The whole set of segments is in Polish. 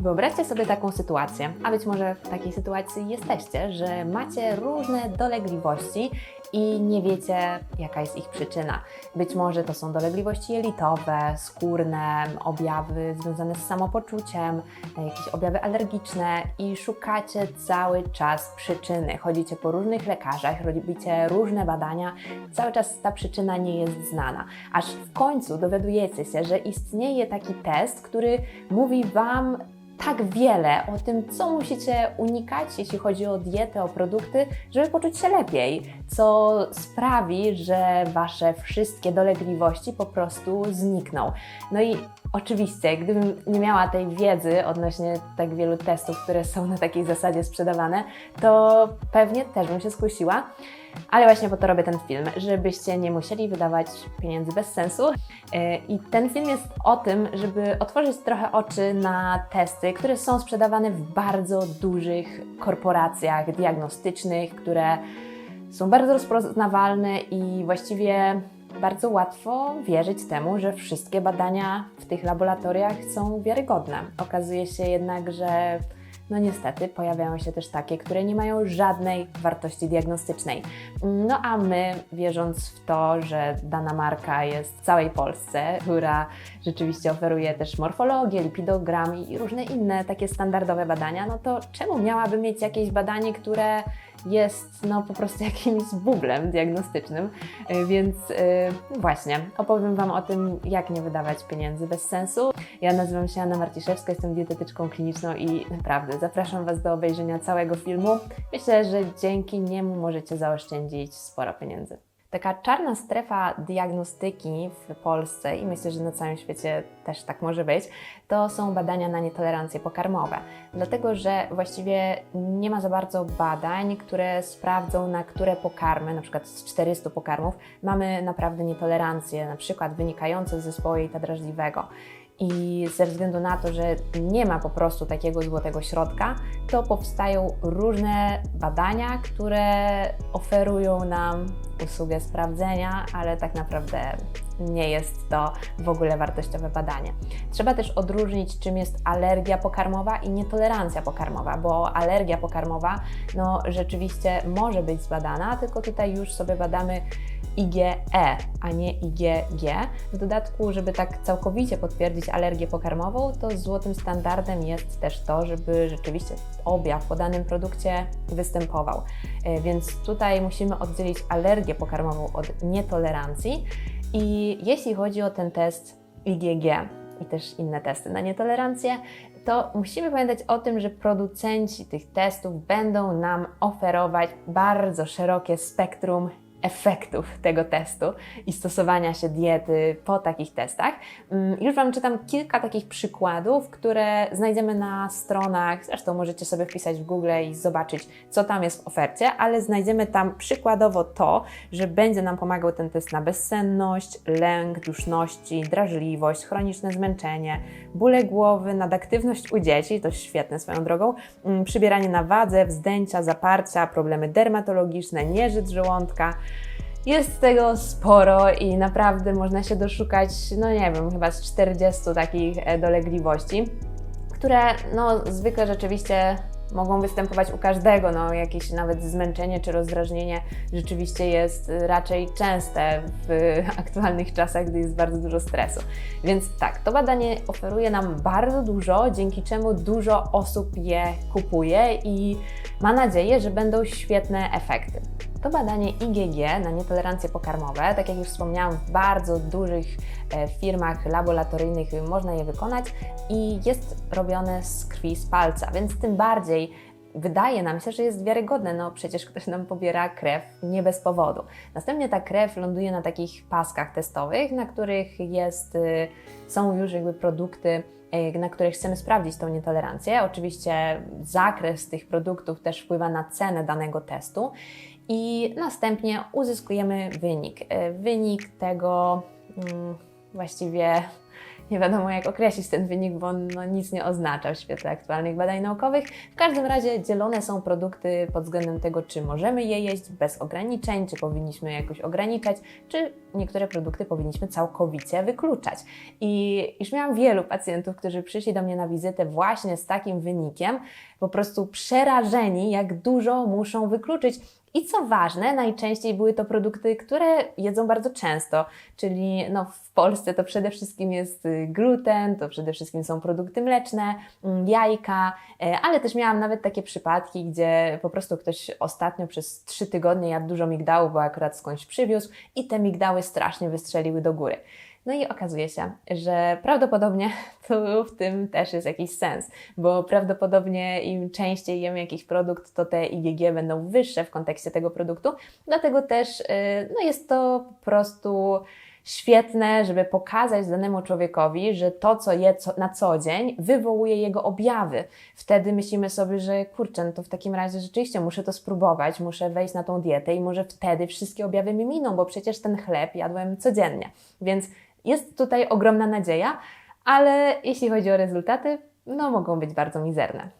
Wyobraźcie sobie taką sytuację, a być może w takiej sytuacji jesteście, że macie różne dolegliwości i nie wiecie, jaka jest ich przyczyna. Być może to są dolegliwości jelitowe, skórne, objawy związane z samopoczuciem, jakieś objawy alergiczne i szukacie cały czas przyczyny. Chodzicie po różnych lekarzach, robicie różne badania, cały czas ta przyczyna nie jest znana. Aż w końcu dowiadujecie się, że istnieje taki test, który mówi Wam, tak wiele o tym, co musicie unikać, jeśli chodzi o dietę, o produkty, żeby poczuć się lepiej, co sprawi, że Wasze wszystkie dolegliwości po prostu znikną. No i oczywiście, gdybym nie miała tej wiedzy odnośnie tak wielu testów, które są na takiej zasadzie sprzedawane, to pewnie też bym się skusiła. Ale właśnie po to robię ten film, żebyście nie musieli wydawać pieniędzy bez sensu. I ten film jest o tym, żeby otworzyć trochę oczy na testy, które są sprzedawane w bardzo dużych korporacjach diagnostycznych, które są bardzo rozpoznawalne i właściwie bardzo łatwo wierzyć temu, że wszystkie badania w tych laboratoriach są wiarygodne. Okazuje się jednak, że no niestety pojawiają się też takie, które nie mają żadnej wartości diagnostycznej. No a my, wierząc w to, że dana marka jest w całej Polsce, która rzeczywiście oferuje też morfologię, lipidogram i różne inne takie standardowe badania, no to czemu miałaby mieć jakieś badanie, które jest no po prostu jakimś bublem diagnostycznym, Y, więc y, właśnie opowiem Wam o tym, jak nie wydawać pieniędzy bez sensu. Ja nazywam się Anna Marciszewska, jestem dietetyczką kliniczną i naprawdę zapraszam Was do obejrzenia całego filmu. Myślę, że dzięki niemu możecie zaoszczędzić sporo pieniędzy. Taka czarna strefa diagnostyki w Polsce i myślę, że na całym świecie też tak może być, to są badania na nietolerancje pokarmowe. Dlatego, że właściwie nie ma za bardzo badań, które sprawdzą, na które pokarmy, na przykład z 400 pokarmów, mamy naprawdę nietolerancje, na przykład wynikające z zespołu jelita drażliwego. I ze względu na to, że nie ma po prostu takiego złotego środka, to powstają różne badania, które oferują nam usługę sprawdzenia, ale tak naprawdę nie jest to w ogóle wartościowe badanie. Trzeba też odróżnić, czym jest alergia pokarmowa i nietolerancja pokarmowa, bo alergia pokarmowa no, rzeczywiście może być zbadana, tylko tutaj już sobie badamy IgE, a nie IgG. W dodatku, żeby tak całkowicie potwierdzić alergię pokarmową, to złotym standardem jest też to, żeby rzeczywiście objaw po danym produkcie występował. E, więc tutaj musimy oddzielić alergię pokarmową od nietolerancji. I jeśli chodzi o ten test IgG i też inne testy na nietolerancję, to musimy pamiętać o tym, że producenci tych testów będą nam oferować bardzo szerokie spektrum efektów tego testu i stosowania się diety po takich testach. Mm, Już Wam czytam kilka takich przykładów, które znajdziemy na stronach, zresztą możecie sobie wpisać w Google i zobaczyć, co tam jest w ofercie, ale znajdziemy tam przykładowo to, że będzie nam pomagał ten test na bezsenność, lęk, duszności, drażliwość, chroniczne zmęczenie, bóle głowy, nadaktywność u dzieci, to świetne swoją drogą, mm, przybieranie na wadze, wzdęcia, zaparcia, problemy dermatologiczne, nieżyt żołądka, jest tego sporo i naprawdę można się doszukać, no nie wiem, chyba z 40 takich e, dolegliwości, które no zwykle rzeczywiście mogą występować u każdego, no jakieś nawet zmęczenie czy rozdrażnienie rzeczywiście jest raczej częste w aktualnych czasach, gdy jest bardzo dużo stresu. Więc tak, to badanie oferuje nam bardzo dużo, dzięki czemu dużo osób je kupuje i ma nadzieję, że będą świetne efekty. To badanie IgG na nietolerancje pokarmowe, tak jak już wspomniałam, w bardzo dużych e, firmach laboratoryjnych można je wykonać i jest robione z krwi z palca, więc tym bardziej wydaje nam się, że jest wiarygodne, no przecież ktoś nam pobiera krew nie bez powodu. Następnie ta krew ląduje na takich paskach testowych, na których jest, y, są już jakby produkty, y, na których chcemy sprawdzić tą nietolerancję. Oczywiście zakres tych produktów też wpływa na cenę danego testu i następnie uzyskujemy wynik. E, Wynik tego mm, właściwie nie wiadomo jak określić ten wynik, bo on no, nic nie oznacza w świetle aktualnych badań naukowych. W każdym razie dzielone są produkty pod względem tego, czy możemy je jeść bez ograniczeń, czy powinniśmy jakoś ograniczać, czy niektóre produkty powinniśmy całkowicie wykluczać. I już miałam wielu pacjentów, którzy przyszli do mnie na wizytę właśnie z takim wynikiem, po prostu przerażeni, jak dużo muszą wykluczyć. I co ważne, najczęściej były to produkty, które jedzą bardzo często, czyli no, w Polsce to przede wszystkim jest y, gluten, to przede wszystkim są produkty mleczne, mm, jajka, e, ale też miałam nawet takie przypadki, gdzie po prostu ktoś ostatnio przez trzy tygodnie jadł dużo migdałów, bo akurat skądś przywiózł i te migdały strasznie wystrzeliły do góry. No i okazuje się, że prawdopodobnie tu w tym też jest jakiś sens, bo prawdopodobnie im częściej jemy jakiś produkt, to te IgG będą wyższe w kontekście tego produktu, dlatego też y, no jest to po prostu świetne, żeby pokazać danemu człowiekowi, że to, co je na co dzień, wywołuje jego objawy. Wtedy myślimy sobie, że kurczę, no to w takim razie rzeczywiście muszę to spróbować, muszę wejść na tą dietę i może wtedy wszystkie objawy mi miną, bo przecież ten chleb jadłem codziennie. Więc jest tutaj ogromna nadzieja, ale jeśli chodzi o rezultaty, no mogą być bardzo mizerne.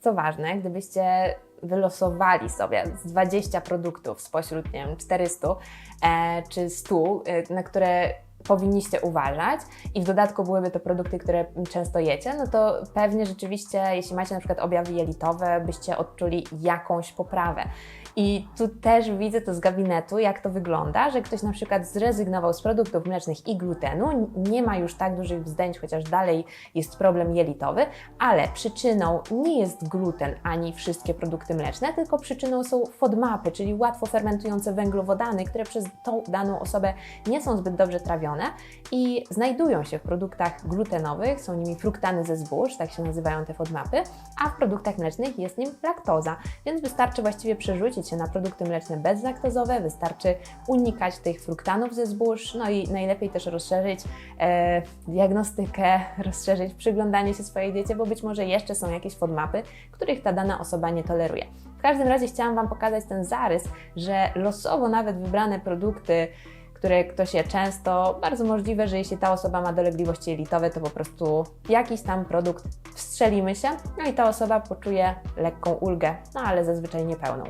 Co ważne, gdybyście wylosowali sobie z 20 produktów spośród, nie wiem, 400 e, czy 100, e, na które powinniście uważać i w dodatku byłyby to produkty, które często jecie, no to pewnie rzeczywiście, jeśli macie na przykład objawy jelitowe, byście odczuli jakąś poprawę. I tu też widzę to z gabinetu, jak to wygląda, że ktoś na przykład zrezygnował z produktów mlecznych i glutenu, nie ma już tak dużych wzdęć, chociaż dalej jest problem jelitowy, ale przyczyną nie jest gluten ani wszystkie produkty mleczne, tylko przyczyną są FODMAPy, czyli łatwo fermentujące węglowodany, które przez tą daną osobę nie są zbyt dobrze trawione i znajdują się w produktach glutenowych, są nimi fruktany ze zbóż, tak się nazywają te FODMAPy, a w produktach mlecznych jest nim laktoza, więc wystarczy właściwie przerzucić się na produkty mleczne bezlaktozowe, wystarczy unikać tych fruktanów ze zbóż, no i najlepiej też rozszerzyć e, diagnostykę, rozszerzyć przyglądanie się swojej diecie, bo być może jeszcze są jakieś FODMAPy, których ta dana osoba nie toleruje. W każdym razie chciałam Wam pokazać ten zarys, że losowo nawet wybrane produkty, które ktoś je często, bardzo możliwe, że jeśli ta osoba ma dolegliwości jelitowe, to po prostu jakiś tam produkt wstrzelimy się, no i ta osoba poczuje lekką ulgę, no ale zazwyczaj niepełną.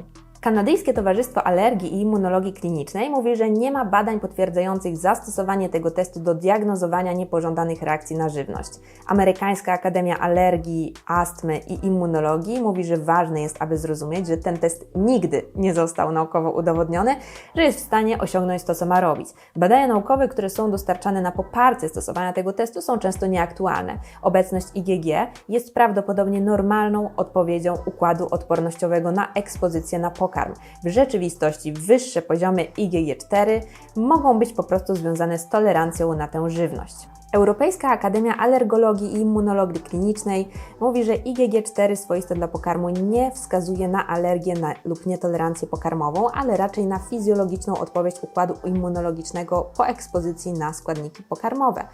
Kanadyjskie Towarzystwo Alergii i Immunologii Klinicznej mówi, że nie ma badań potwierdzających zastosowanie tego testu do diagnozowania niepożądanych reakcji na żywność. Amerykańska Akademia Alergii, Astmy i Immunologii mówi, że ważne jest, aby zrozumieć, że ten test nigdy nie został naukowo udowodniony, że jest w stanie osiągnąć to, co ma robić. Badania naukowe, które są dostarczane na poparcie stosowania tego testu, są często nieaktualne. Obecność IgG jest prawdopodobnie normalną odpowiedzią układu odpornościowego na ekspozycję na pokarm pokarm. W rzeczywistości wyższe poziomy IgG4 mogą być po prostu związane z tolerancją na tę żywność. Europejska Akademia Alergologii i Immunologii Klinicznej mówi, że IgG4 swoiste dla pokarmu nie wskazuje na alergię na, lub nietolerancję pokarmową, ale raczej na fizjologiczną odpowiedź układu immunologicznego po ekspozycji na składniki pokarmowe.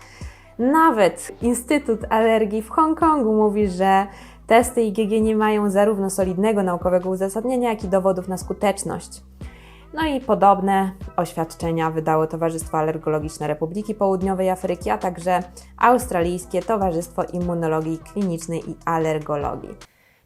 Nawet Instytut Alergii w Hongkongu mówi, że Testy IgG nie mają zarówno solidnego naukowego uzasadnienia, jak i dowodów na skuteczność. No i podobne oświadczenia wydało Towarzystwo Alergologiczne Republiki Południowej Afryki, a także Australijskie Towarzystwo Immunologii Klinicznej i Alergologii.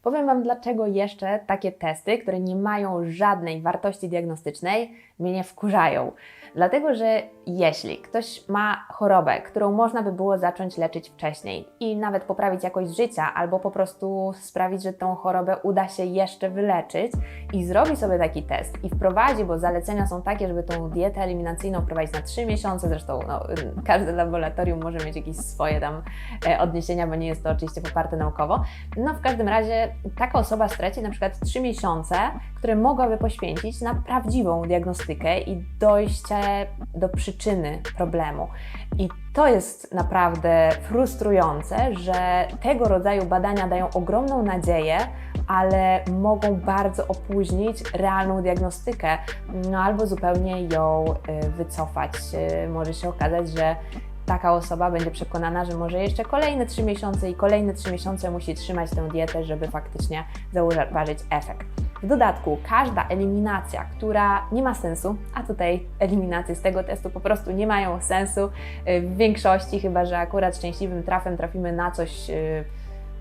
Powiem Wam, dlaczego jeszcze takie testy, które nie mają żadnej wartości diagnostycznej, mnie nie wkurzają. Dlatego, że jeśli ktoś ma chorobę, którą można by było zacząć leczyć wcześniej i nawet poprawić jakość życia, albo po prostu sprawić, że tą chorobę uda się jeszcze wyleczyć i zrobi sobie taki test i wprowadzi, bo zalecenia są takie, żeby tą dietę eliminacyjną prowadzić na 3 miesiące, zresztą no, każde laboratorium może mieć jakieś swoje tam e, odniesienia, bo nie jest to oczywiście poparte naukowo. No w każdym razie taka osoba straci na przykład 3 miesiące, które mogłaby poświęcić na prawdziwą diagnostykę i dojście do przyczyny problemu. I to jest naprawdę frustrujące, że tego rodzaju badania dają ogromną nadzieję, ale mogą bardzo opóźnić realną diagnostykę, no albo zupełnie ją y, wycofać. Y, może się okazać, że taka osoba będzie przekonana, że może jeszcze kolejne 3 miesiące i kolejne 3 miesiące musi trzymać tę dietę, żeby faktycznie zauważyć efekt. W dodatku każda eliminacja, która nie ma sensu, a tutaj eliminacje z tego testu po prostu nie mają sensu y, w większości, chyba że akurat szczęśliwym trafem trafimy na coś y,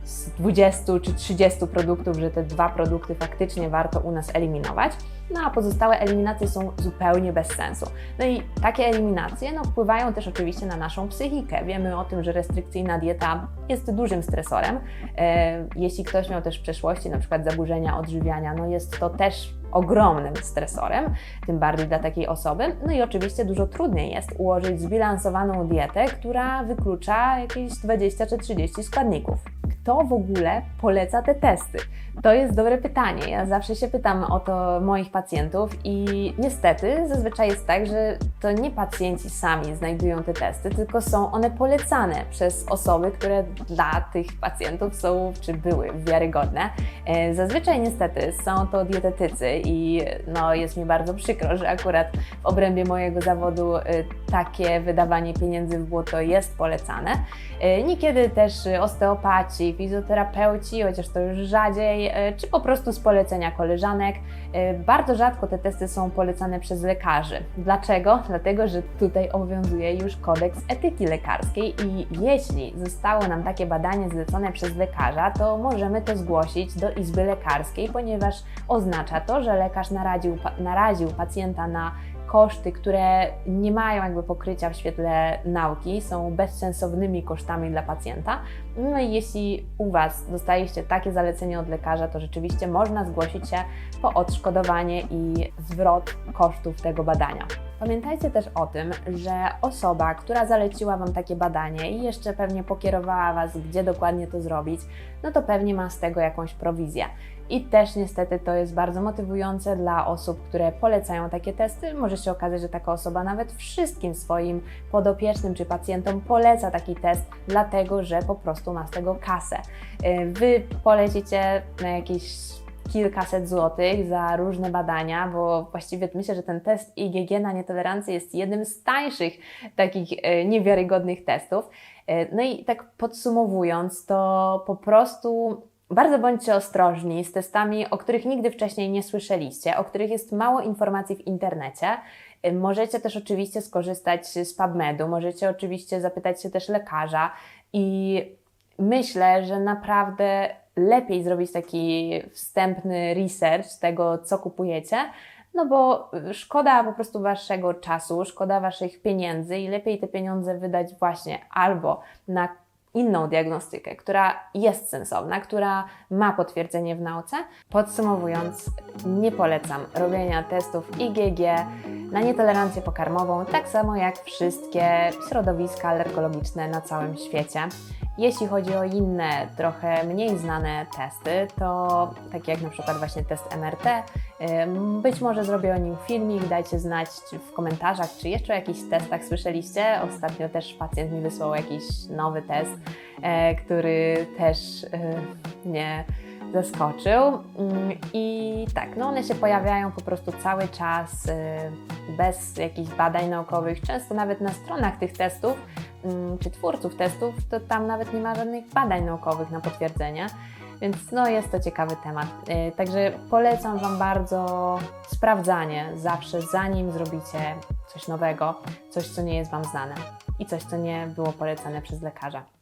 z 20 czy 30 produktów, że te dwa produkty faktycznie warto u nas eliminować, no a pozostałe eliminacje są zupełnie bez sensu. No i takie eliminacje no, wpływają też oczywiście na naszą psychikę. Wiemy o tym, że restrykcyjna dieta jest dużym stresorem. E, jeśli ktoś miał też w przeszłości na przykład zaburzenia odżywiania, no jest to też ogromnym stresorem, tym bardziej dla takiej osoby. No i oczywiście dużo trudniej jest ułożyć zbilansowaną dietę, która wyklucza jakieś 20 czy 30 składników. Kto w ogóle poleca te testy? To jest dobre pytanie. Ja zawsze się pytam o to moich pacjentów i niestety zazwyczaj jest tak, że to nie pacjenci sami znajdują te testy, tylko są one polecane przez osoby, które dla tych pacjentów są czy były wiarygodne. E, Zazwyczaj niestety są to dietetycy i no, jest mi bardzo przykro, że akurat w obrębie mojego zawodu e, takie wydawanie pieniędzy w błoto jest polecane. E, Niekiedy też osteopaci, fizjoterapeuci, chociaż to już rzadziej, e, czy po prostu z polecenia koleżanek. E, Bardzo rzadko te testy są polecane przez lekarzy. Dlaczego? Dlatego, że tutaj obowiązuje już kodeks etyki lekarskiej i jeśli zostało nam takie badanie zlecone przez lekarza, to możemy to zgłosić do izby lekarskiej, ponieważ oznacza to, że lekarz naraził, naraził pacjenta na koszty, które nie mają jakby pokrycia w świetle nauki, są bezsensownymi kosztami dla pacjenta. No i jeśli u Was dostaliście takie zalecenie od lekarza, to rzeczywiście można zgłosić się po odszkodowanie i zwrot kosztów tego badania. Pamiętajcie też o tym, że osoba, która zaleciła Wam takie badanie i jeszcze pewnie pokierowała Was, gdzie dokładnie to zrobić, no to pewnie ma z tego jakąś prowizję. I też niestety to jest bardzo motywujące dla osób, które polecają takie testy. Może się okazać, że taka osoba nawet wszystkim swoim podopiecznym czy pacjentom poleca taki test, dlatego że po prostu ma z tego kasę. Yy, Wy polecicie na jakieś kilkaset złotych za różne badania, bo właściwie myślę, że ten test IgG na nietolerancję jest jednym z tańszych takich e, niewiarygodnych testów. E, No i tak podsumowując, to po prostu bardzo bądźcie ostrożni z testami, o których nigdy wcześniej nie słyszeliście, o których jest mało informacji w internecie. Możecie też oczywiście skorzystać z PubMedu, możecie oczywiście zapytać się też lekarza i myślę, że naprawdę lepiej zrobić taki wstępny research tego, co kupujecie, no bo szkoda po prostu waszego czasu, szkoda waszych pieniędzy i lepiej te pieniądze wydać właśnie albo na inną diagnostykę, która jest sensowna, która ma potwierdzenie w nauce. Podsumowując, nie polecam robienia testów IgG na nietolerancję pokarmową, tak samo jak wszystkie środowiska alergologiczne na całym świecie. Jeśli chodzi o inne, trochę mniej znane testy, to takie jak na przykład właśnie test MRT, ym, być może zrobię o nim filmik, dajcie znać w komentarzach, czy jeszcze o jakichś testach słyszeliście. Ostatnio też pacjent mi wysłał jakiś nowy test, e, który też e, mnie zaskoczył. I tak, no one się pojawiają po prostu cały czas y, bez jakichś badań naukowych, często nawet na stronach tych testów czy twórców testów, to tam nawet nie ma żadnych badań naukowych na potwierdzenie. Więc no, jest to ciekawy temat. Y, Także polecam Wam bardzo sprawdzanie zawsze, zanim zrobicie coś nowego, coś, co nie jest Wam znane i coś, co nie było polecane przez lekarza.